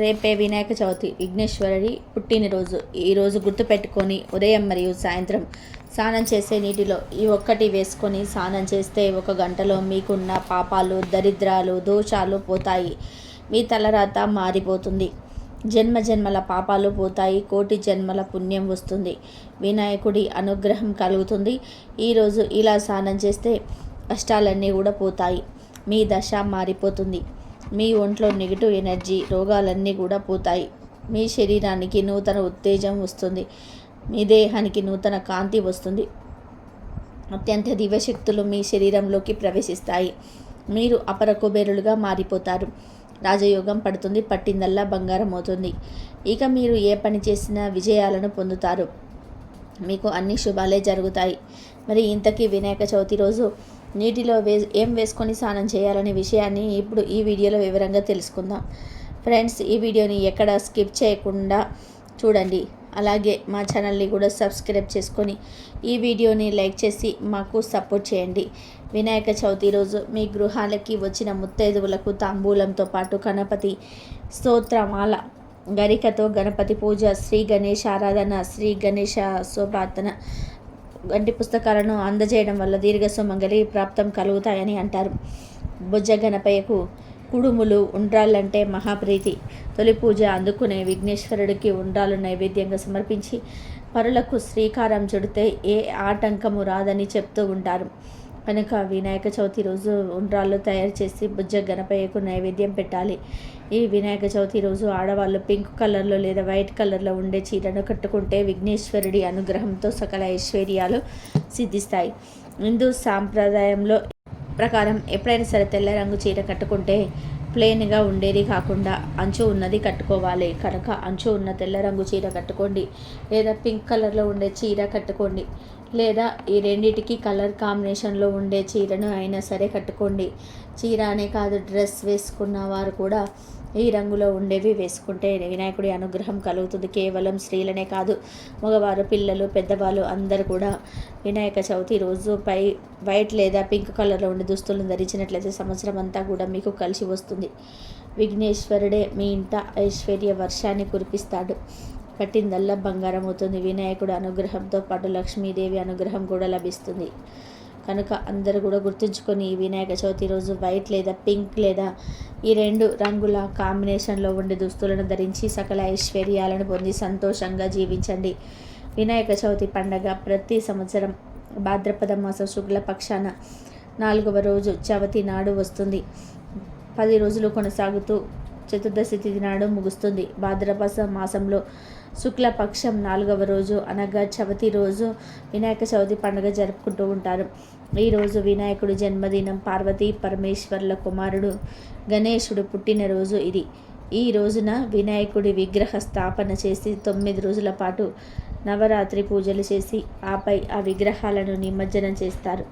రేపే వినాయక చవితి విఘ్నేశ్వరుడి పుట్టినరోజు. ఈరోజు గుర్తుపెట్టుకొని ఉదయం మరియు సాయంత్రం స్నానం చేసే నీటిలో ఈ ఒక్కటి వేసుకొని స్నానం చేస్తే ఒక గంటలో మీకున్న పాపాలు దరిద్రాలు దోషాలు పోతాయి. మీ తలరాత మారిపోతుంది. జన్మ జన్మల పాపాలు పోతాయి. కోటి జన్మల పుణ్యం వస్తుంది. వినాయకుడి అనుగ్రహం కలుగుతుంది. ఈరోజు ఇలా స్నానం చేస్తే కష్టాలన్నీ కూడా పోతాయి. మీ దశ మారిపోతుంది. మీ ఒంట్లో నెగిటివ్ ఎనర్జీ రోగాలన్నీ కూడా పోతాయి. మీ శరీరానికి నూతన ఉత్తేజం వస్తుంది. మీ దేహానికి నూతన కాంతి వస్తుంది. అత్యంత దివ్యశక్తులు మీ శరీరంలోకి ప్రవేశిస్తాయి. మీరు అపర కుబేరులుగా మారిపోతారు. రాజయోగం పడుతుంది పట్టిందల్లా బంగారం అవుతుంది. ఇక మీరు ఏ పని చేసినా విజయాలను పొందుతారు. మీకు అన్ని శుభాలే జరుగుతాయి. మరి ఇంతకీ వినాయక చవితి రోజు నీటిలో వే ఏం వేసుకొని స్నానం చేయాలనే విషయాన్ని ఇప్పుడు ఈ వీడియోలో వివరంగా తెలుసుకుందాం. ఫ్రెండ్స్ ఈ వీడియోని ఎక్కడ స్కిప్ చేయకుండా చూడండి. అలాగే మా ఛానల్ని కూడా సబ్స్క్రైబ్ చేసుకొని ఈ వీడియోని లైక్ చేసి మాకు సపోర్ట్ చేయండి. వినాయక చవితి రోజు మీ గృహాలకి వచ్చిన ముత్తైదువులకు తాంబూలంతో పాటు గణపతి స్తోత్రమాల గరికతో గణపతి పూజ శ్రీ గణేష్ ఆరాధన శ్రీ గణేష శోభాతన వంటి పుస్తకాలను అందజేయడం వల్ల దీర్ఘ సుమంగళి ప్రాప్తం కలుగుతాయని అంటారు. బుజ్జ గణపయ్యకు కుడుములు ఉండ్రాళ్ళంటే మహాప్రీతి. తొలి పూజ అందుకునే విఘ్నేశ్వరుడికి ఉండ్రాలు నైవేద్యంగా సమర్పించి పరులకు శ్రీకారం చుడితే ఏ ఆటంకము రాదని చెప్తూ ఉంటారు. కనుక వినాయక చవితి రోజు ఉండ్రాళ్ళు తయారు చేసి బుజ్జ గణపయ్యకు నైవేద్యం పెట్టాలి. ఈ వినాయక చవితి రోజు ఆడవాళ్ళు పింక్ కలర్లో లేదా వైట్ కలర్లో ఉండే చీరను కట్టుకుంటే విఘ్నేశ్వరుడి అనుగ్రహంతో సకల ఐశ్వర్యాలు సిద్ధిస్తాయి. హిందూ సాంప్రదాయంలో ప్రకారం ఎప్పుడైనా సరే తెల్ల రంగు చీర కట్టుకుంటే ప్లెయిన్గా ఉండేది కాకుండా అంచు ఉన్నది కట్టుకోవాలి. కనుక అంచు ఉన్న తెల్ల రంగు చీర కట్టుకోండి లేదా పింక్ కలర్లో ఉండే చీర కట్టుకోండి. లేదా ఈ రెండిటికి కలర్ కాంబినేషన్లో ఉండే చీరను అయినా సరే కట్టుకోండి. చీర అనే కాదు డ్రెస్ వేసుకున్న వారు కూడా ఈ రంగులో ఉండేవి వేసుకుంటే వినాయకుడి అనుగ్రహం కలుగుతుంది. కేవలం స్త్రీలనే కాదు మగవారు పిల్లలు పెద్దవాళ్ళు అందరూ కూడా వినాయక చవితి రోజు పై వైట్ లేదా పింక్ కలర్లో ఉండే దుస్తులను ధరించినట్లయితే సంవత్సరం అంతా కూడా మీకు కలిసి వస్తుంది. విఘ్నేశ్వరుడే మీ ఇంట ఐశ్వర్య వర్షాన్ని కురిపిస్తాడు. పట్టిందల్లా బంగారం అవుతుంది. వినాయకుడు అనుగ్రహంతో పాటు లక్ష్మీదేవి అనుగ్రహం కూడా లభిస్తుంది. కనుక అందరూ కూడా గుర్తుంచుకొని ఈ వినాయక చవితి రోజు వైట్ లేదా పింక్ లేదా ఈ రెండు రంగుల కాంబినేషన్లో ఉండే దుస్తులను ధరించి సకల ఐశ్వర్యాలను పొంది సంతోషంగా జీవించండి. వినాయక చవితి పండగ ప్రతి సంవత్సరం భాద్రపద మాసం శుక్ల పక్షాన నాలుగవ రోజు చవితి నాడు వస్తుంది. పది రోజులు కొనసాగుతూ చతుర్దశి తిథి నాడు ముగుస్తుంది. భాద్రపద మాసంలో శుక్లపక్షం నాలుగవ రోజు అనగా చవితి రోజు వినాయక చవితి పండుగ జరుపుకుంటూ ఉంటారు. ఈరోజు వినాయకుడి జన్మదినం పార్వతీ పరమేశ్వర్ల కుమారుడు గణేశుడు పుట్టినరోజు ఇది. ఈ రోజున వినాయకుడి విగ్రహ స్థాపన చేసి తొమ్మిది రోజుల పాటు నవరాత్రి పూజలు చేసి ఆపై ఆ విగ్రహాలను నిమజ్జనం చేస్తారు.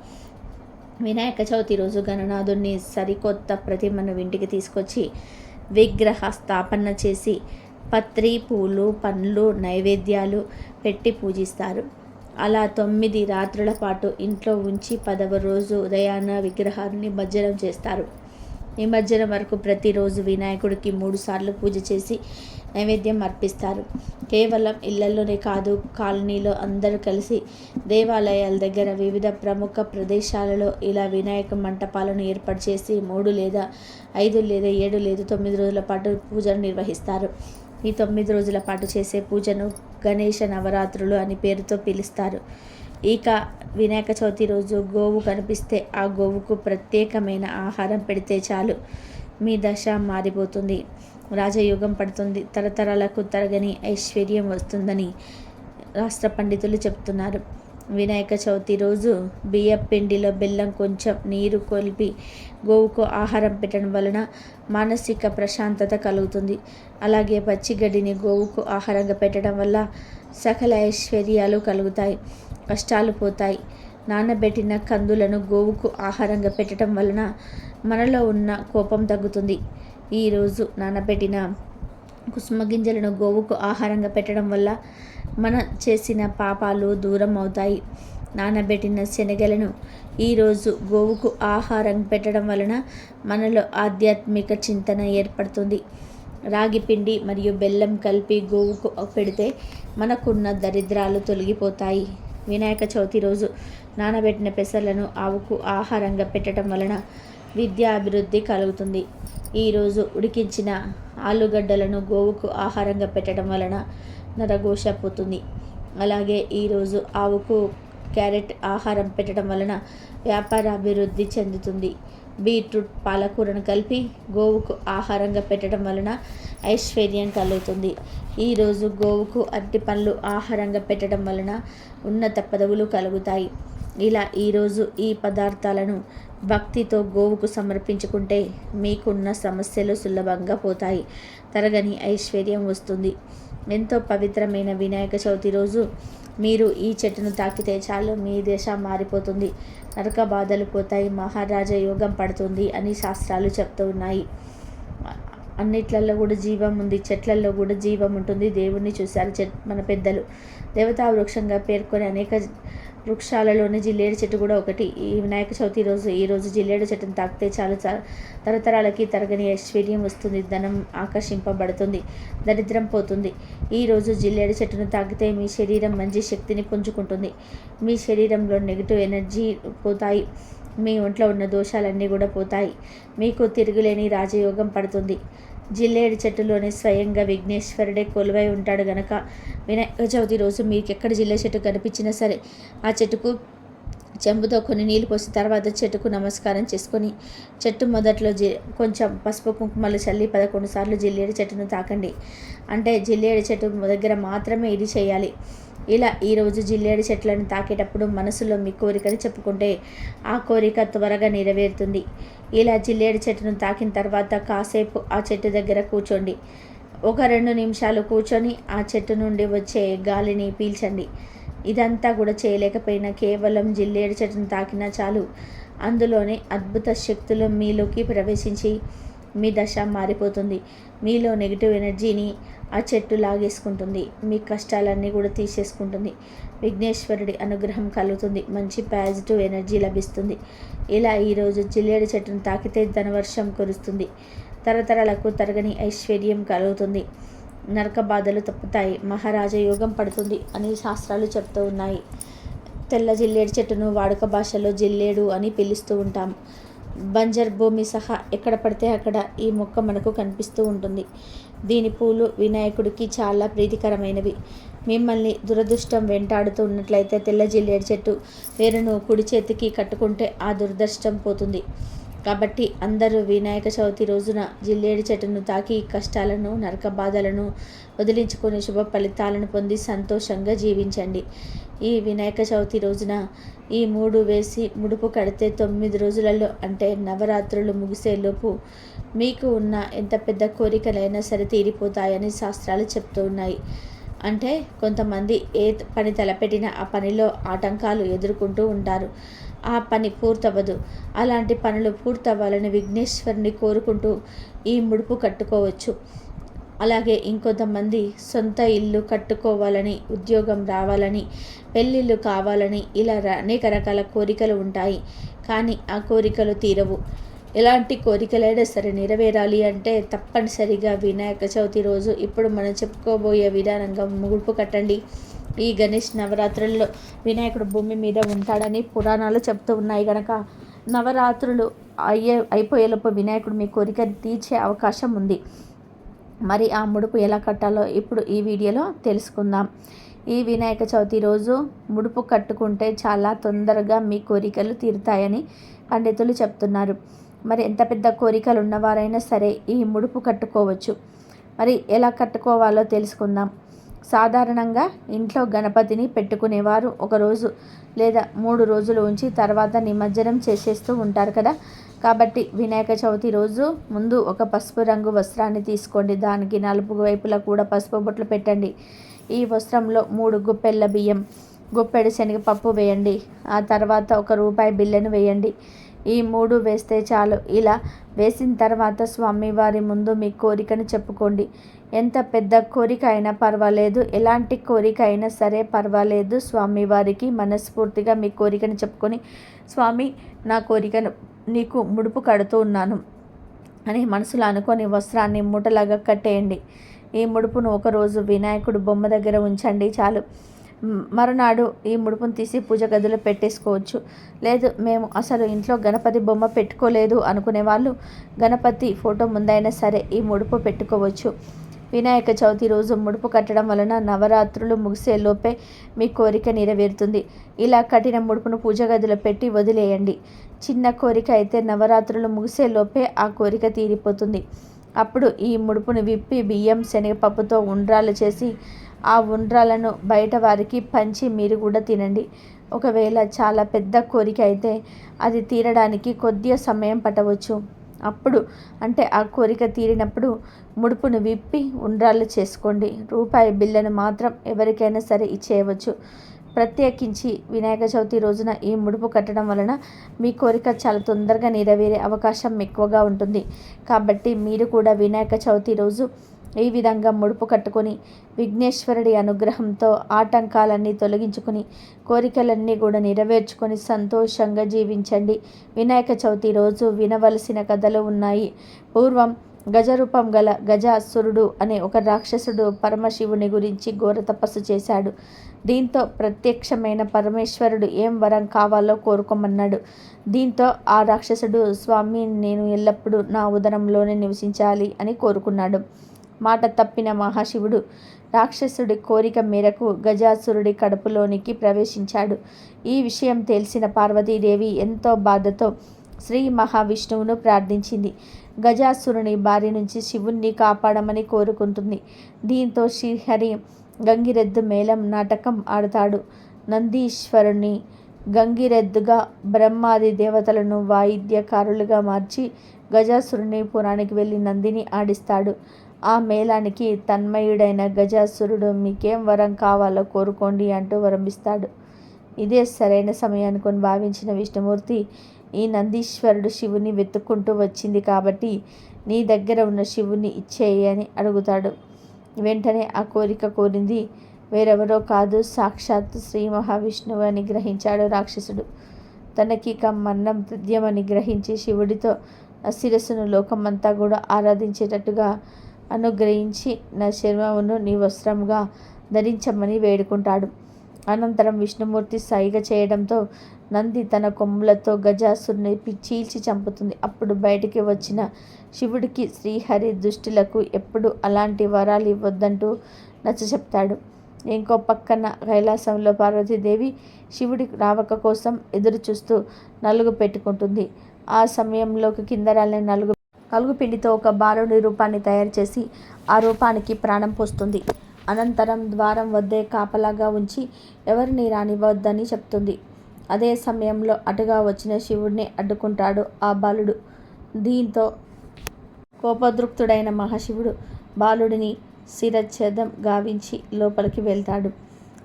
వినాయక చవితి రోజు గణనాథుడిని సరికొత్త ప్రతిమను ఇంటికి తీసుకొచ్చి విగ్రహ స్థాపన చేసి పత్రి పూలు పండ్లు నైవేద్యాలు పెట్టి పూజిస్తారు. అలా తొమ్మిది రాత్రుల పాటు ఇంట్లో ఉంచి పదవ రోజు ఉదయాన విగ్రహాన్ని నిమజ్జనం చేస్తారు. నిమజ్జనం వరకు ప్రతిరోజు వినాయకుడికి మూడు సార్లు పూజ చేసి నైవేద్యం అర్పిస్తారు. కేవలం ఇళ్ళలోనే కాదు కాలనీలో అందరూ కలిసి దేవాలయాల దగ్గర వివిధ ప్రముఖ ప్రదేశాలలో ఇలా వినాయక మంటపాలను ఏర్పాటు చేసి మూడు లేదా ఐదు లేదా ఏడు లేదా తొమ్మిది రోజుల పాటు పూజలు నిర్వహిస్తారు. ఈ తొమ్మిది రోజుల పాటు చేసే పూజను గణేష నవరాత్రులు అని పేరుతో పిలుస్తారు. ఇక వినాయక చవితి రోజు గోవు కనిపిస్తే ఆ గోవుకు ప్రత్యేకమైన ఆహారం పెడితే చాలు. మీ దశ మారిపోతుంది. రాజయోగం పడుతుంది. తరతరాలకు తరగని ఐశ్వర్యం వస్తుందని రాష్ట్ర పండితులు చెప్తున్నారు. వినాయక చవితి రోజు బియ్య పిండిలో బెల్లం కొంచెం నీరు కొలిపి గోవుకు ఆహారం పెట్టడం వలన మానసిక ప్రశాంతత కలుగుతుంది. అలాగే పచ్చిగడ్డిని గోవుకు ఆహారంగా పెట్టడం వల్ల సకల ఐశ్వర్యాలు కలుగుతాయి కష్టాలు పోతాయి. నానబెట్టిన కందులను గోవుకు ఆహారంగా పెట్టడం వలన మనలో ఉన్న కోపం తగ్గుతుంది. ఈరోజు నానబెట్టిన కుసుమ గింజలను గోవుకు ఆహారంగా పెట్టడం వల్ల మన చేసిన పాపాలు దూరం అవుతాయి. నానబెట్టిన శనగలను ఈరోజు గోవుకు ఆహారం పెట్టడం వలన మనలో ఆధ్యాత్మిక చింతన ఏర్పడుతుంది. రాగి పిండి మరియు బెల్లం కలిపి గోవుకు పెడితే మనకున్న దరిద్రాలు తొలగిపోతాయి. వినాయక చవితి రోజు నానబెట్టిన పెసర్లను ఆవుకు ఆహారంగా పెట్టడం వలన విద్యా అభివృద్ధి కలుగుతుంది. ఈరోజు ఉడికించిన ఆలుగడ్డలను గోవుకు ఆహారంగా పెట్టడం వలన నరఘోష పోతుంది అలాగే ఈరోజు ఆవుకు క్యారెట్ ఆహారం పెట్టడం వలన వ్యాపార అభివృద్ధి చెందుతుంది. బీట్రూట్ పాలకూరను కలిపి గోవుకు ఆహారంగా పెట్టడం వలన ఐశ్వర్యం కలుగుతుంది. ఈరోజు గోవుకు అరటి పండ్లు ఆహారంగా పెట్టడం వలన ఉన్నత పదవులు కలుగుతాయి. ఇలా ఈరోజు ఈ పదార్థాలను భక్తితో గోవుకు సమర్పించుకుంటే మీకున్న సమస్యలు సులభంగా పోతాయి. తరగని ఐశ్వర్యం వస్తుంది. ఎంతో పవిత్రమైన వినాయక చవితి రోజు మీరు ఈ చెట్టును తాకితే చాలు మీ దేశం మారిపోతుంది. నరక బాధలు పోతాయి మహారాజా యోగం పడుతుంది అని శాస్త్రాలు చెప్తూ ఉన్నాయి. అన్నిట్లలో కూడా జీవం ఉంది చెట్లలో కూడా జీవం ఉంటుంది. దేవుణ్ణి చూశారు చెట్ మన పెద్దలు. దేవతా వృక్షంగా పేర్కొని అనేక వృక్షాలలోని జిల్లేడు చెట్టు కూడా ఒకటి. ఈ వినాయక చవితి రోజు ఈరోజు జిల్లేడు చెట్టును తాకితే చాలు. తరతరాలకి తరగని ఐశ్వర్యం వస్తుంది. ధనం ఆకర్షింపబడుతుంది. దరిద్రం పోతుంది. ఈరోజు జిల్లేడు చెట్టును తాకితే మీ శరీరం మంచి శక్తిని పుంజుకుంటుంది. మీ శరీరంలో నెగిటివ్ ఎనర్జీ పోతాయి. మీ ఒంట్లో ఉన్న దోషాలన్నీ కూడా పోతాయి. మీకు తిరుగులేని రాజయోగం పడుతుంది. జిల్లేడు చెట్టులోనే స్వయంగా విఘ్నేశ్వరుడే కొలువై ఉంటాడు గనక. వినాయక చవితి రోజు మీకు ఎక్కడ జిల్లే చెట్టు కనిపించినా సరే ఆ చెట్టుకు చెంబుతో కొన్ని నీళ్ళు పోసిన తర్వాత చెట్టుకు నమస్కారం చేసుకొని చెట్టు మొదట్లో జి కొంచెం పసుపు కుంకుమలు చల్లి పదకొండు సార్లు జిల్లేడు చెట్టును తాకండి. అంటే జిల్లేడు చెట్టు దగ్గర మాత్రమే ఇది చేయాలి. ఇలా ఈరోజు జిల్లేడు చెట్లను తాకేటప్పుడు మనసులో మీ కోరికని చెప్పుకుంటే ఆ కోరిక త్వరగా నెరవేరుతుంది. ఇలా జిల్లేడు చెట్టును తాకిన తర్వాత కాసేపు ఆ చెట్టు దగ్గర కూర్చోండి. ఒక రెండు నిమిషాలు కూర్చొని ఆ చెట్టు నుండి వచ్చే గాలిని పీల్చండి. ఇదంతా కూడా చేయలేకపోయినా కేవలం జిల్లేడు చెట్టును తాకినా చాలు. అందులోనే అద్భుత శక్తులు మీలోకి ప్రవేశించి మీ దశ మారిపోతుంది. మీలో నెగిటివ్ ఎనర్జీని ఆ చెట్టు లాగేసుకుంటుంది. మీ కష్టాలన్నీ కూడా తీసేసుకుంటుంది. విఘ్నేశ్వరుడి అనుగ్రహం కలుగుతుంది. మంచి పాజిటివ్ ఎనర్జీ లభిస్తుంది. ఇలా ఈరోజు జిల్లేడు చెట్టును తాకితే ధనవర్షం కురుస్తుంది. తరతరాలకు తరగని ఐశ్వర్యం కలుగుతుంది. నరక బాధలు తప్పుతాయి. మహారాజ యోగం పడుతుంది అని శాస్త్రాలు చెప్తూ ఉన్నాయి. తెల్ల జిల్లేడు చెట్టును వాడుక భాషలో జిల్లేడు అని పిలుస్తూ ఉంటాం. బంజర్ భూమి సహా ఎక్కడ పడితే అక్కడ ఈ మొక్క మనకు కనిపిస్తూ ఉంటుంది. దీని పూలు వినాయకుడికి చాలా ప్రీతికరమైనవి. మిమ్మల్ని దురదృష్టం వెంటాడుతూ ఉన్నట్లయితే తెల్ల జిల్లేడు చెట్టు వేరును కుడి చేతికి కట్టుకుంటే ఆ దురదృష్టం పోతుంది. కాబట్టి అందరూ వినాయక చవితి రోజున జిల్లేడు చెట్టును తాకి కష్టాలను నరక బాధలను వదిలించుకొని శుభ ఫలితాలను పొంది సంతోషంగా జీవించండి. ఈ వినాయక చవితి రోజున ఈ మూడు వేసి ముడుపు కడితే తొమ్మిది రోజులలో అంటే నవరాత్రులు ముగిసేలోపు మీకు ఉన్న ఎంత పెద్ద కోరికలైనా సరే తీరిపోతాయని శాస్త్రాలు చెప్తూ ఉన్నాయి. అంటే కొంతమంది ఏ పని తలపెట్టినా ఆ పనిలో ఆటంకాలు ఎదుర్కొంటూ ఉంటారు. ఆ పని పూర్తవ్వదు. అలాంటి పనులు పూర్తవ్వాలని విఘ్నేశ్వరుని కోరుకుంటూ ఈ ముడుపు కట్టుకోవచ్చు. అలాగే ఇంకొంతమంది సొంత ఇల్లు కట్టుకోవాలని ఉద్యోగం రావాలని పెళ్ళిళ్ళు కావాలని ఇలా అనేక రకాల కోరికలు ఉంటాయి. కానీ ఆ కోరికలు తీరవు. ఎలాంటి కోరికలైనా సరే నెరవేరాలి అంటే తప్పనిసరిగా వినాయక చవితి రోజు ఇప్పుడు మనం చెప్పుకోబోయే విధానంగా ముగుపు కట్టండి. ఈ గణేష్ నవరాత్రుల్లో వినాయకుడు భూమి మీద ఉంటాడని పురాణాలు చెప్తూ ఉన్నాయి కనుక నవరాత్రులు అయ్యే అయిపోయేలోపు వినాయకుడు మీ కోరిక తీర్చే అవకాశం ఉంది. మరి ఆ ముడుపు ఎలా కట్టాలో ఇప్పుడు ఈ వీడియోలో తెలుసుకుందాం. ఈ వినాయక చవితి రోజు ముడుపు కట్టుకుంటే చాలా తొందరగా మీ కోరికలు తీరుతాయని పండితులు చెప్తున్నారు. మరి ఎంత పెద్ద కోరికలు ఉన్నవారైనా సరే ఈ ముడుపు కట్టుకోవచ్చు. మరి ఎలా కట్టుకోవాలో తెలుసుకుందాం. సాధారణంగా ఇంట్లో గణపతిని పెట్టుకునేవారు ఒకరోజు లేదా మూడు రోజులు ఉంచి తర్వాత నిమజ్జనం చేసేస్తూ ఉంటారు కదా. కాబట్టి వినాయక చవితి రోజు ముందు ఒక పసుపు రంగు వస్త్రాన్ని తీసుకోండి. దానికి నలుపు వైపులా కూడా పసుపు బొట్లు పెట్టండి. ఈ వస్త్రంలో మూడు గుప్పెళ్ళ బియ్యం గుప్పెడు శనగపప్పు వేయండి. ఆ తర్వాత ఒక రూపాయి బిల్లెను వేయండి. ఈ మూడు వేస్తే చాలు. ఇలా వేసిన తర్వాత స్వామివారి ముందు మీ కోరికను చెప్పుకోండి. ఎంత పెద్ద కోరిక అయినా పర్వాలేదు. ఎలాంటి కోరిక అయినా సరే పర్వాలేదు. స్వామివారికి మనస్ఫూర్తిగా మీ కోరికను చెప్పుకొని స్వామి నా కోరికను నీకు ముడుపు కడుతూ ఉన్నాను అని మనసులో అనుకొని వస్త్రాన్ని మూటలాగా కట్టేయండి. ఈ ముడుపును ఒకరోజు వినాయకుడు బొమ్మ దగ్గర ఉంచండి చాలు. మరునాడు ఈ ముడుపును తీసి పూజ గదిలో పెట్టేసుకోవచ్చు. లేదు మేము అసలు ఇంట్లో గణపతి బొమ్మ పెట్టుకోలేదు అనుకునే వాళ్ళు గణపతి ఫోటో ముందైనా సరే ఈ ముడుపు పెట్టుకోవచ్చు. వినాయక చవితి రోజు ముడుపు కట్టడం వలన నవరాత్రులు ముగిసే లోపే మీ కోరిక నెరవేరుతుంది. ఇలా కట్టిన ముడుపును పూజ గదిలో పెట్టి వదిలేయండి. చిన్న కోరిక అయితే నవరాత్రులు ముగిసే లోపే ఆ కోరిక తీరిపోతుంది. అప్పుడు ఈ ముడుపును విప్పి బియ్యం శనగపప్పుతో ఉండ్రాలు చేసి ఆ ఉండ్రాలను బయట వారికి పంచి మీరు కూడా తినండి. ఒకవేళ చాలా పెద్ద కోరిక అయితే అది తీరడానికి కొద్దిగా సమయం పట్టవచ్చు. అప్పుడు అంటే ఆ కోరిక తీరినప్పుడు ముడుపును విప్పి ఉండ్రాలు చేసుకోండి. రూపాయి బిల్లను మాత్రం ఎవరికైనా సరే ఇచ్చేయవచ్చు. ప్రత్యేకించి వినాయక చవితి రోజున ఈ ముడుపు కట్టడం వలన మీ కోరిక చాలా తొందరగా నెరవేరే అవకాశం ఎక్కువగా ఉంటుంది. కాబట్టి మీరు కూడా వినాయక చవితి రోజు ఈ విధంగా ముడుపు కట్టుకొని విఘ్నేశ్వరుడి అనుగ్రహంతో ఆటంకాలన్నీ తొలగించుకొని కోరికలన్నీ కూడా నెరవేర్చుకొని సంతోషంగా జీవించండి. వినాయక చవితి రోజు వినవలసిన కథలు ఉన్నాయి. పూర్వం గజరూపం గల గజాసురుడు అనే ఒక రాక్షసుడు పరమశివుని గురించి ఘోర తపస్సు చేశాడు. దీంతో ప్రత్యక్షమైన పరమేశ్వరుడు ఏం వరం కావాలో కోరుకోమన్నాడు. దీంతో ఆ రాక్షసుడు స్వామి నేను ఎల్లప్పుడూ నా ఉదరంలోనే నివసించాలి అని కోరుకున్నాడు. మాట తప్పిన మహాశివుడు రాక్షసుడి కోరిక మేరకు గజాసురుడి కడుపులోనికి ప్రవేశించాడు. ఈ విషయం తెలిసిన పార్వతీదేవి ఎంతో బాధతో శ్రీ మహావిష్ణువును ప్రార్థించింది. గజాసురుని బారి నుంచి శివుణ్ణి కాపాడమని కోరుకుంటుంది. దీంతో శ్రీహరి గంగిరెద్దు మేళం నాటకం ఆడతాడు. నందీశ్వరుని గంగిరెద్దుగా బ్రహ్మాది దేవతలను వాయిద్యకారులుగా మార్చి గజాసురుని పురానికి వెళ్ళి నందిని ఆడిస్తాడు. ఆ మేళానికి తన్మయుడైన గజాసురుడు మీకేం వరం కావాలో కోరుకోండి అంటూ వరంభిస్తాడు. ఇదే సరైన సమయానికి భావించిన విష్ణుమూర్తి ఈ నందీశ్వరుడు శివుని వెతుక్కుంటూ వచ్చింది కాబట్టి నీ దగ్గర ఉన్న శివుని ఇచ్చేయి అని అడుగుతాడు. వెంటనే ఆ కోరిక కోరింది. వేరెవరో కాదు సాక్షాత్ శ్రీ మహావిష్ణువు అని గ్రహించాడు రాక్షసుడు. తనకి కమ్మన్నం తృద్యమని గ్రహించి శివుడితో ఆ శిరస్సును లోకమంతా కూడా ఆరాధించేటట్టుగా అనుగ్రహించి నా శర్మమును నీ వస్త్రంగా ధరించమని వేడుకుంటాడు. అనంతరం విష్ణుమూర్తి సైగ చేయడంతో నంది తన కొమ్ములతో గజాసురుని చీల్చి చంపుతుంది. అప్పుడు బయటికి వచ్చిన శివుడికి శ్రీహరి దుష్టులకు ఎప్పుడు అలాంటి వరాలు ఇవ్వద్దంటూ నచ్చ చెప్తాడు. ఇంకో పక్కన కైలాసంలో పార్వతీదేవి శివుడి రావక కోసం ఎదురు చూస్తూ నలుగు పెట్టుకుంటుంది. ఆ సమయంలో కిందరాలని నలుగు కలుగుపిండితో ఒక బాలుని రూపాన్ని తయారు చేసి ఆ రూపానికి ప్రాణం పోస్తుంది. అనంతరం ద్వారం వద్దే కాపలాగా ఉంచి ఎవరిని రానివ్వద్దని చెప్తుంది. అదే సమయంలో అటుగా వచ్చిన శివుడిని అడ్డుకుంటాడు ఆ బాలుడు. దీంతో కోపదృప్తుడైన మహాశివుడు బాలుడిని శిరచ్ఛేదం గావించి లోపలికి వెళ్తాడు.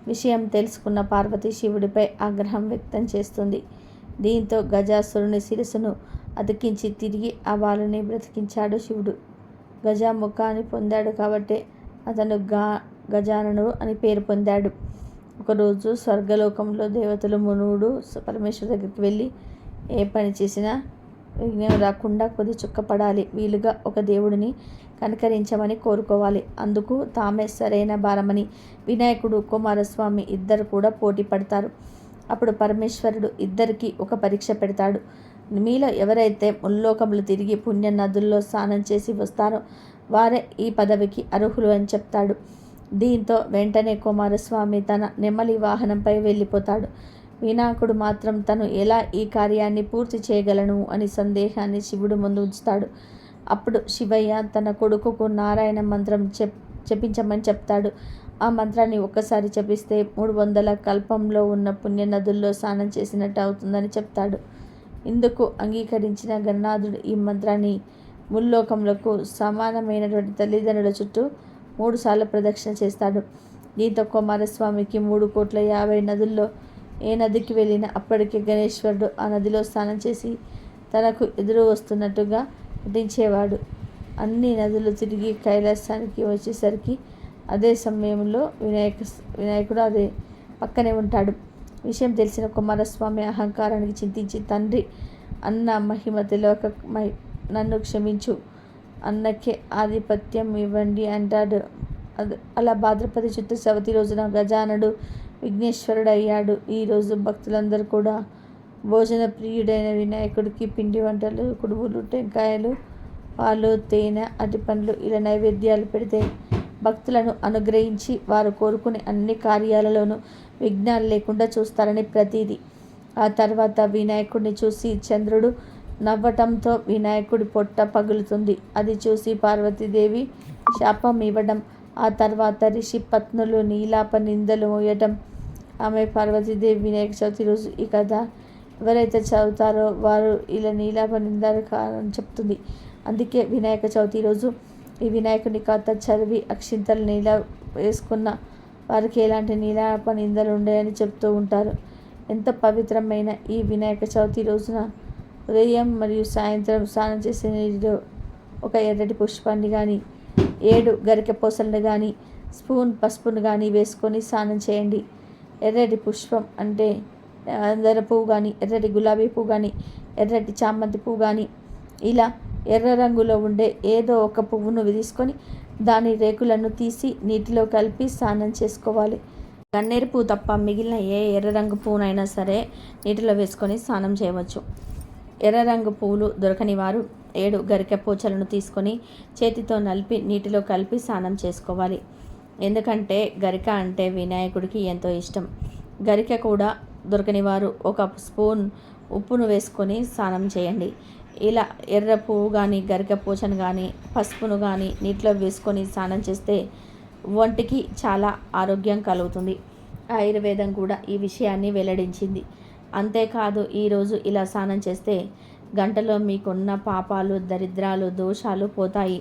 విషయం తెలుసుకున్న పార్వతి శివుడిపై ఆగ్రహం వ్యక్తం చేస్తుంది. దీంతో గజాసురుని శిరస్సును అతికించి తిరిగి ఆ బాలుని బ్రతికించాడు శివుడు. గజాముఖాన్ని పొందాడు కాబట్టి అతను గా గజానను అని పేరు పొందాడు. ఒకరోజు స్వర్గలోకంలో దేవతలు మునుడు పరమేశ్వరు దగ్గరికి వెళ్ళి ఏ పని చేసినా విఘ్నం రాకుండా కొద్ది చుక్కపడాలి. వీలుగా ఒక దేవుడిని కనకరించమని కోరుకోవాలి. అందుకు తామే సరైన భారమని వినాయకుడు కుమారస్వామి ఇద్దరు కూడా పోటీ పడతారు. అప్పుడు పరమేశ్వరుడు ఇద్దరికి ఒక పరీక్ష పెడతాడు. మీలో ఎవరైతే ముల్లోకములు తిరిగి పుణ్య నదుల్లో స్నానం చేసి వస్తారో వారే ఈ పదవికి అర్హులు అని చెప్తాడు. దీంతో వెంటనే కుమారస్వామి తన నెమలి వాహనంపై వెళ్ళిపోతాడు. వినాయకుడు మాత్రం తను ఎలా ఈ కార్యాన్ని పూర్తి చేయగలను అని సందేహాన్ని శివుడు ముందు ఉంచుతాడు. అప్పుడు శివయ్య తన కొడుకుకు నారాయణ మంత్రం చెప్ చెప్పించమని చెప్తాడు. ఆ మంత్రాన్ని ఒక్కసారి చెప్పిస్తే మూడు వందల కల్పంలో ఉన్న పుణ్య నదుల్లో స్నానం చేసినట్టు అవుతుందని చెప్తాడు. ఇందుకు అంగీకరించిన గన్నాథుడు ఈ మంత్రాన్ని ముల్లోకములకు సమానమైనటువంటి తల్లిదండ్రుల చుట్టూ మూడుసార్లు ప్రదక్షిణ చేస్తాడు. దీంతో కుమారస్వామికి మూడు కోట్ల యాభై నదుల్లో ఏ నదికి వెళ్ళినా అప్పటికే గణేశ్వరుడు ఆ నదిలో స్నానం చేసి తనకు ఎదురు వస్తున్నట్టుగా నటించేవాడు. అన్ని నదులు తిరిగి కైలాసానికి వచ్చేసరికి అదే సమయంలో వినాయక వినాయకుడు అదే పక్కనే ఉంటాడు. విషయం తెలిసిన కుమారస్వామి అహంకారానికి చింతించి తండ్రి అన్న మహిమ తెలియక నన్ను క్షమించు. అన్నకే ఆధిపత్యం ఇవ్వండి అంటాడు. అలా భాద్రపద చిత్త సవతి రోజున గజానుడు విఘ్నేశ్వరుడు అయ్యాడు ఈరోజు భక్తులందరూ కూడా భోజన ప్రియుడైన వినాయకుడికి పిండి వంటలు కుడుములు టెంకాయలు పాలు తేనె అరటిపండ్లు ఇలా నైవేద్యాలు పెడితే భక్తులను అనుగ్రహించి వారు కోరుకునే అన్ని కార్యాలలోనూ విఘ్నాలు లేకుండా చూస్తారని ప్రతీది. ఆ తర్వాత వినాయకుడిని చూసి చంద్రుడు నవ్వటంతో వినాయకుడి పొట్ట పగులుతుంది. అది చూసి పార్వతీదేవి శాపం ఇవ్వడం ఆ తర్వాత రిషి పత్నులు నీలాప నిందలు మోయటం. ఆమె పార్వతీదేవి వినాయక చవితి రోజు ఈ కథ ఎవరైతే చదువుతారో వారు ఇలా నీలాప నిందాలు కారని చెప్తుంది. అందుకే వినాయక చవితి రోజు ఈ వినాయకుని కథ చదివి అక్షింతలు నీలా వేసుకున్న వారికి ఎలాంటి నీలాప నిందలు ఉండేయని చెప్తూ ఉంటారు. ఎంత పవిత్రమైన ఈ వినాయక చవితి రోజున ఉదయం మరియు సాయంత్రం స్నానం చేసే నీటిలో ఒక ఎర్రటి పుష్పాన్ని కానీ ఏడు గరికె పూసలను కానీ స్పూన్ పసుపును కానీ వేసుకొని స్నానం చేయండి. ఎర్రటి పుష్పం అంటే అందర పువ్వు కానీ ఎర్రటి గులాబీ పువ్వు కానీ ఎర్రటి చామంతి పువ్వు కానీ ఇలా ఎర్ర రంగులో ఉండే ఏదో ఒక పువ్వును తీసుకొని దాని రేకులను తీసి నీటిలో కలిపి స్నానం చేసుకోవాలి. గన్నేరు పువ్వు తప్ప మిగిలిన ఏ ఎర్ర రంగు పువ్వునైనా సరే నీటిలో వేసుకొని స్నానం చేయవచ్చు. ఎర్ర రంగు పువ్వులు దొరకని వారు ఏడు గరికె పూచలను తీసుకొని చేతితో నలిపి నీటిలో కలిపి స్నానం చేసుకోవాలి. ఎందుకంటే గరిక అంటే వినాయకుడికి ఎంతో ఇష్టం. గరిక కూడా దొరకని వారు ఒక స్పూన్ ఉప్పును వేసుకొని స్నానం చేయండి. ఇలా ఎర్ర పువ్వు కానీ గరిక పూచను కానీ పసుపును కానీ నీటిలో వేసుకొని స్నానం చేస్తే ఒంటికి చాలా ఆరోగ్యం కలుగుతుంది. ఆయుర్వేదం కూడా ఈ విషయాన్ని వెల్లడించింది. అంతేకాదు ఈరోజు ఇలా స్నానం చేస్తే గంటలో మీకున్న పాపాలు దరిద్రాలు దోషాలు పోతాయి.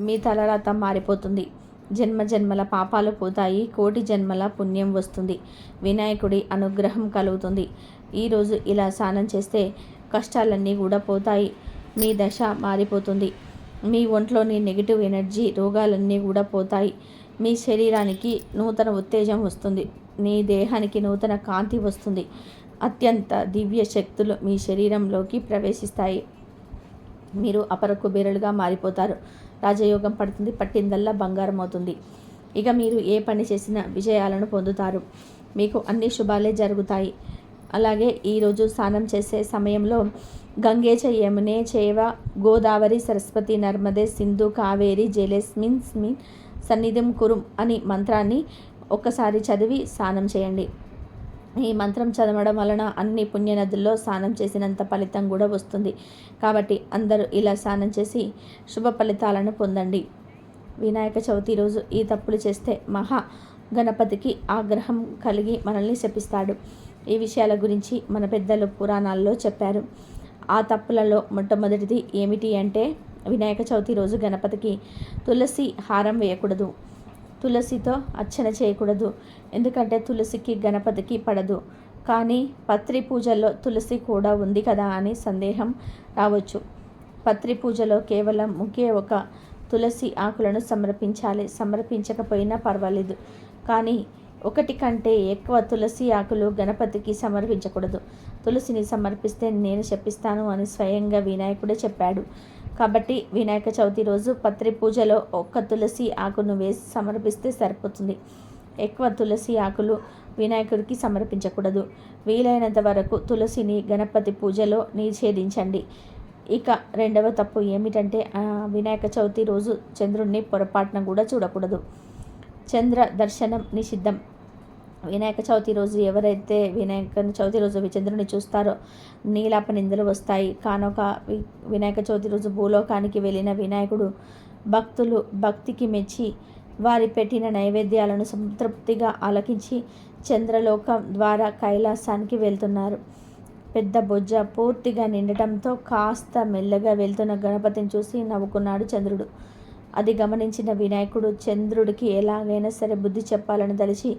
మీ తలరాత మారిపోతుంది. జన్మ జన్మల పాపాలు పోతాయి. కోటి జన్మల పుణ్యం వస్తుంది. వినాయకుడి అనుగ్రహం కలుగుతుంది. ఈరోజు ఇలా స్నానం చేస్తే కష్టాలన్నీ కూడా పోతాయి. మీ దశ మారిపోతుంది. మీ ఒంట్లోని నెగిటివ్ ఎనర్జీ రోగాలన్నీ కూడా పోతాయి. మీ శరీరానికి నూతన ఉత్తేజం వస్తుంది. మీ దేహానికి నూతన కాంతి వస్తుంది. అత్యంత దివ్య శక్తులు మీ శరీరంలోకి ప్రవేశిస్తాయి. మీరు అపర కుబేరులుగా మారిపోతారు. రాజయోగం పడుతుంది పట్టిందల్లా బంగారం అవుతుంది. ఇక మీరు ఏ పని చేసినా విజయాలను పొందుతారు. మీకు అన్ని శుభాలే జరుగుతాయి. అలాగే ఈరోజు స్నానం చేసే సమయంలో గంగే యమునే చేవ గోదావరి సరస్వతి నర్మదే సింధు కావేరి జలేస్మిన్ స్మిన్ సన్నిధిం కురుం అని మంత్రాన్ని ఒక్కసారి చదివి స్నానం చేయండి. ఈ మంత్రం చదవడం వలన అన్ని పుణ్యనదుల్లో స్నానం చేసినంత ఫలితం కూడా వస్తుంది. కాబట్టి అందరూ ఇలా స్నానం చేసి శుభ ఫలితాలను పొందండి. వినాయక చవితి రోజు ఈ తప్పులు చేస్తే మహా గణపతికి ఆగ్రహం కలిగి మనల్ని శపిస్తాడు. ఈ విషయాల గురించి మన పెద్దలు పురాణాల్లో చెప్పారు. ఆ తప్పులలో మొట్టమొదటిది ఏమిటి అంటే వినాయక చవితి రోజు గణపతికి తులసి హారం వేయకూడదు. తులసితో అర్చన చేయకూడదు. ఎందుకంటే తులసికి గణపతికి పడదు. కానీ పత్రి పూజల్లో తులసి కూడా ఉంది కదా అని సందేహం రావచ్చు. పత్రి పూజలో కేవలం ఒకే ఒక తులసి ఆకులను సమర్పించాలి. సమర్పించకపోయినా పర్వాలేదు. కానీ ఒకటి కంటే ఎక్కువ తులసి ఆకులు గణపతికి సమర్పించకూడదు. తులసిని సమర్పిస్తే నేను చెప్పిస్తాను అని స్వయంగా వినాయకుడే చెప్పాడు. కాబట్టి వినాయక చవితి రోజు పత్రి పూజలో ఒక్క తులసి ఆకును వేసి సమర్పిస్తే సరిపోతుంది. ఎక్కువ తులసి ఆకులు వినాయకుడికి సమర్పించకూడదు. వీలైనంత వరకు తులసిని గణపతి పూజలో నిషేధించండి. ఇక రెండవ తప్పు ఏమిటంటే వినాయక చవితి రోజు చంద్రుణ్ణి పొరపాటున కూడా చూడకూడదు. చంద్ర దర్శనం నిషిద్ధం. వినాయక చవితి రోజు ఎవరైతే వినాయక చవితి రోజు విచంద్రుని చూస్తారో నీలాప నిందలు వస్తాయి. కానొక వినాయక చవితి రోజు భూలోకానికి వెళ్ళిన వినాయకుడు భక్తులు భక్తికి మెచ్చి వారి పెట్టిన నైవేద్యాలను సంతృప్తిగా ఆలకించి చంద్రలోకం ద్వారా కైలాసానికి వెళ్తున్నారు. పెద్ద బొజ్జ పూర్తిగా నిండటంతో కాస్త మెల్లగా వెళ్తున్న గణపతిని చూసి నవ్వుకున్నాడు చంద్రుడు. అది గమనించిన వినాయకుడు చంద్రుడికి ఎలాగైనా సరే బుద్ధి చెప్పాలని తలిచి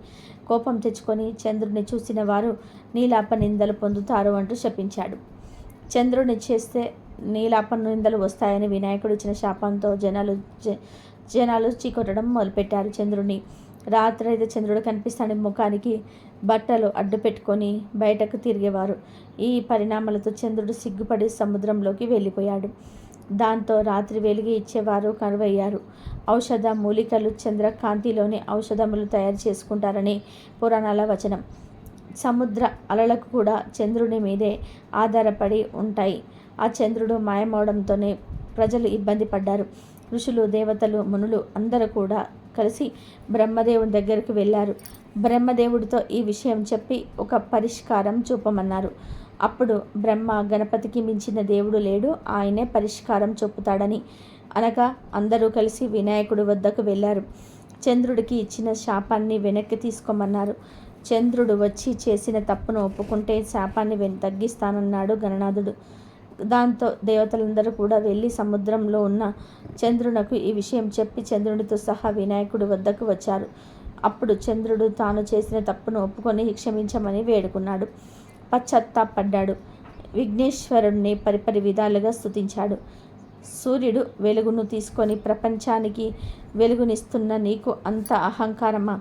కోపం తెచ్చుకొని చంద్రుడిని చూసిన వారు నీలాప నిందలు పొందుతారు అంటూ శపించాడు. చంద్రుడిని చేస్తే నీలాప నిందలు వస్తాయని వినాయకుడు ఇచ్చిన శాపంతో జనాలు జ- జనాలు చీకొట్టడం మొదలుపెట్టారు. చంద్రుడిని రాత్రి అయితే చంద్రుడు కనిపిస్తాడు ముఖానికి బట్టలు అడ్డు పెట్టుకొని బయటకు తిరిగేవారు. ఈ పరిణామాలతో చంద్రుడు సిగ్గుపడి సముద్రంలోకి వెళ్ళిపోయాడు. దాంతో రాత్రి వెలిగి ఇచ్చేవారు కరువయ్యారు. ఔషధ మూలికలు చంద్రకాంతిలోని ఔషధములు తయారు చేసుకుంటారని పురాణాల వచనం. సముద్ర అలలకు కూడా చంద్రుని మీదే ఆధారపడి ఉంటాయి. ఆ చంద్రుడు మాయమవడంతోనే ప్రజలు ఇబ్బంది పడ్డారు. ఋషులు దేవతలు మునులు అందరూ కూడా కలిసి బ్రహ్మదేవుడి దగ్గరకు వెళ్ళారు బ్రహ్మదేవుడితో ఈ విషయం చెప్పి ఒక పరిష్కారం చూపమన్నారు. అప్పుడు బ్రహ్మ గణపతికి మించిన దేవుడు లేడు ఆయనే పరిష్కారం చెప్పుతాడని అనగా అందరూ కలిసి వినాయకుడి వద్దకు వెళ్ళారు. చంద్రుడికి ఇచ్చిన శాపాన్ని వెనక్కి తీసుకోమన్నారు. చంద్రుడు వచ్చి చేసిన తప్పును ఒప్పుకుంటే శాపాన్ని వెన్ తగ్గిస్తానన్నాడు గణనాథుడు. దాంతో దేవతలందరూ కూడా వెళ్ళి సముద్రంలో ఉన్న చంద్రునకు ఈ విషయం చెప్పి చంద్రుడితో సహా వినాయకుడి వద్దకు వచ్చారు. అప్పుడు చంద్రుడు తాను చేసిన తప్పును ఒప్పుకొని క్షమించమని వేడుకున్నాడు. పశ్చాత్తాపడ్డాడు. విఘ్నేశ్వరుణ్ణి పరిపరి విధాలుగా స్థుతించాడు సూర్యుడు వెలుగును తీసుకొని ప్రపంచానికి వెలుగునిస్తున్న నీకు అంత అహంకారమా?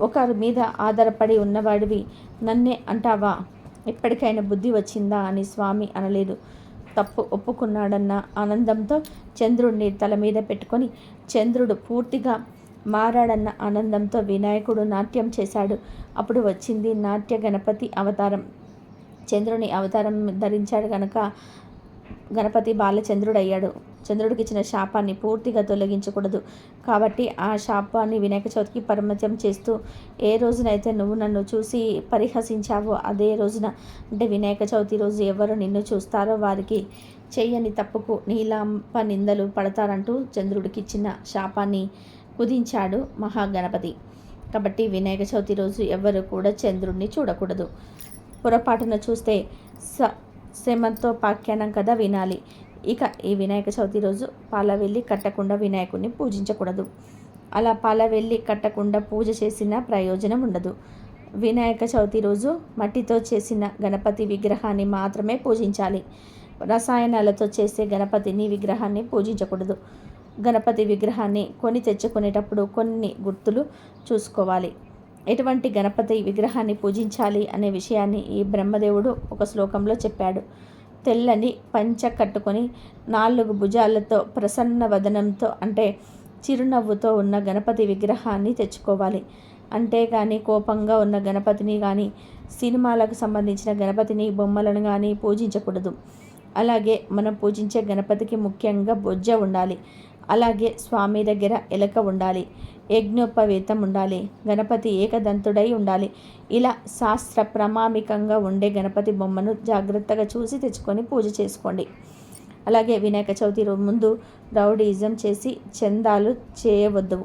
ఒకరి మీద ఆధారపడి ఉన్నవాడివి నన్నే అంటావా? ఎప్పటికైనా బుద్ధి వచ్చిందా అని స్వామి అనలేదు. తప్పు ఒప్పుకున్నాడన్న ఆనందంతో చంద్రుడిని తల మీద పెట్టుకొని చంద్రుడు పూర్తిగా మారాడన్న ఆనందంతో వినాయకుడు నాట్యం చేశాడు. అప్పుడు వచ్చింది నాట్య గణపతి అవతారం. చంద్రుని అవతారం ధరించాడు కనుక గణపతి బాలచంద్రుడు అయ్యాడు చంద్రుడికి ఇచ్చిన శాపాన్ని పూర్తిగా తొలగించకూడదు. కాబట్టి ఆ శాపాన్ని వినాయక చవితికి పరిమితం చేస్తూ ఏ రోజునైతే నువ్వు నన్ను చూసి పరిహసించావో అదే రోజున అంటే వినాయక చవితి రోజు ఎవరు నిన్ను చూస్తారో వారికి చెయ్యని తప్పుకు నీలాంప నిందలు పడతారంటూ చంద్రుడికి ఇచ్చిన శాపాన్ని కుదించాడు మహాగణపతి. కాబట్టి వినాయక చవితి రోజు ఎవరు కూడా చంద్రుడిని చూడకూడదు. పొరపాటున చూస్తే స శ్రమంతో పాఖ్యానం కదా వినాలి. ఇక ఈ వినాయక చవితి రోజు పాలవెల్లి కట్టకుండా వినాయకుడిని పూజించకూడదు. అలా పాలవెల్లి కట్టకుండా పూజ చేసిన ప్రయోజనం ఉండదు. వినాయక చవితి రోజు మట్టితో చేసిన గణపతి విగ్రహాన్ని మాత్రమే పూజించాలి. రసాయనాలతో చేసే గణపతిని విగ్రహాన్ని పూజించకూడదు. గణపతి విగ్రహాన్ని కొని తెచ్చుకునేటప్పుడు కొన్ని గుర్తులు చూసుకోవాలి. ఎటువంటి గణపతి విగ్రహాన్ని పూజించాలి అనే విషయాన్ని ఈ బ్రహ్మదేవుడు ఒక శ్లోకంలో చెప్పాడు. తెల్లని పంచ కట్టుకొని నాలుగు భుజాలతో ప్రసన్న వదనంతో అంటే చిరునవ్వుతో ఉన్న గణపతి విగ్రహాన్ని తెచ్చుకోవాలి. అంతేగాని కోపంగా ఉన్న గణపతిని కానీ సినిమాలకు సంబంధించిన గణపతిని బొమ్మలను కానీ పూజించకూడదు. అలాగే మనం పూజించే గణపతికి ముఖ్యంగా బొజ్జ ఉండాలి. అలాగే స్వామి దగ్గర ఎలక ఉండాలి యజ్ఞోపవేతం ఉండాలి గణపతి ఏకదంతుడై ఉండాలి. ఇలా శాస్త్ర ప్రమామికంగా ఉండే గణపతి బొమ్మను జాగ్రత్తగా చూసి తెచ్చుకొని పూజ చేసుకోండి. అలాగే వినాయక చవితి ముందు రౌడీజం చేసి చందాలు చేయవద్దు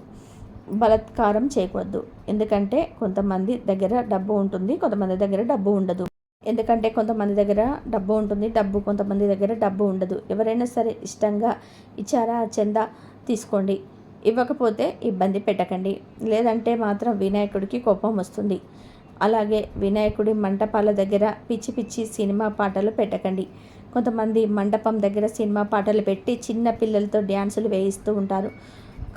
బలత్కారం చేయకూడదు. ఎందుకంటే కొంతమంది దగ్గర డబ్బు ఉంటుంది కొంతమంది దగ్గర డబ్బు ఉండదు. ఎందుకంటే కొంతమంది దగ్గర డబ్బు ఉంటుంది డబ్బు కొంతమంది దగ్గర డబ్బు ఉండదు. ఎవరైనా సరే ఇష్టంగా ఇచ్చారా చందా తీసుకోండి. ఇవ్వకపోతే ఇబ్బంది పెట్టకండి. లేదంటే మాత్రం వినాయకుడికి కోపం వస్తుంది. అలాగే వినాయకుడి మంటపాల దగ్గర పిచ్చి పిచ్చి సినిమా పాటలు పెట్టకండి. కొంతమంది మండపం దగ్గర సినిమా పాటలు పెట్టి చిన్న పిల్లలతో డ్యాన్సులు వేయిస్తూ ఉంటారు.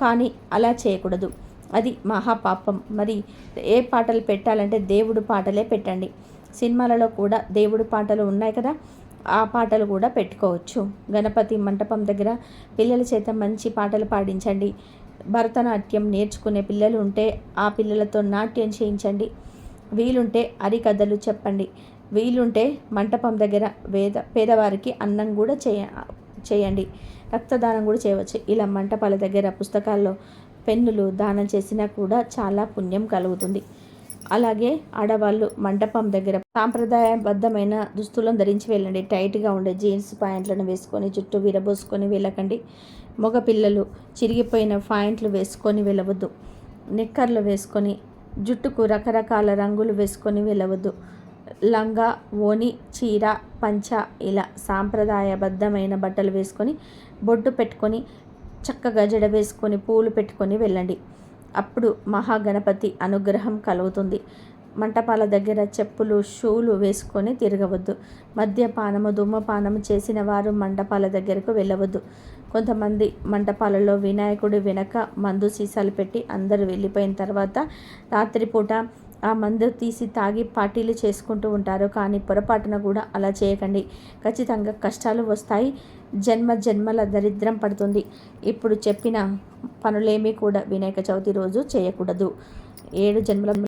కానీ అలా చేయకూడదు. అది మహాపాపం. మరి ఏ పాటలు పెట్టాలంటే దేవుడు పాటలే పెట్టండి. సినిమాలలో కూడా దేవుడు పాటలు ఉన్నాయి కదా ఆ పాటలు కూడా పెట్టుకోవచ్చు. గణపతి మంటపం దగ్గర పిల్లల చేత మంచి పాటలు పాడించండి. భరతనాట్యం నేర్చుకునే పిల్లలు ఉంటే ఆ పిల్లలతో నాట్యం చేయించండి. వీలుంటే అరికథలు చెప్పండి. వీలుంటే మంటపం దగ్గర వేద పేదవారికి అన్నం కూడా చేయ చేయండి. రక్తదానం కూడా చేయవచ్చు. ఇలా మంటపాల దగ్గర పుస్తకాల్లో పెన్నులు దానం చేసినా కూడా చాలా పుణ్యం కలుగుతుంది. అలాగే ఆడవాళ్ళు మంటపం దగ్గర సాంప్రదాయబద్ధమైన దుస్తులను ధరించి వెళ్ళండి. టైట్గా ఉండే జీన్స్ ప్యాంట్లను వేసుకొని చుట్టూ విరబోసుకొని వెళ్ళకండి. మగపిల్లలు చిరిగిపోయిన ప్యాంట్లు వేసుకొని వెళ్ళవద్దు. నిక్కర్లు వేసుకొని జుట్టుకు రకరకాల రంగులు వేసుకొని వెళ్ళవద్దు. లంగా ఓని చీర పంచ ఇలా సాంప్రదాయబద్ధమైన బట్టలు వేసుకొని బొడ్డు పెట్టుకొని చక్కగా జడ వేసుకొని పూలు పెట్టుకొని వెళ్ళండి. అప్పుడు మహాగణపతి అనుగ్రహం కలుగుతుంది. మంటపాల దగ్గర చెప్పులు షూలు వేసుకొని తిరగవద్దు. మద్యపానము ధూమపానము చేసిన వారు మంటపాల దగ్గరకు వెళ్ళవద్దు. కొంతమంది మంటపాలలో వినాయకుడి వెనక మందు సీసాలు పెట్టి అందరూ వెళ్ళిపోయిన తర్వాత రాత్రిపూట ఆ మందు తీసి తాగి పార్టీలు చేసుకుంటూ ఉంటారు. కానీ పొరపాటున కూడా అలా చేయకండి. ఖచ్చితంగా కష్టాలు వస్తాయి. జన్మ జన్మల దరిద్రం పడుతుంది. ఇప్పుడు చెప్పిన పనులేమీ కూడా వినాయక చవితి రోజు చేయకూడదు. ఏడు జన్మల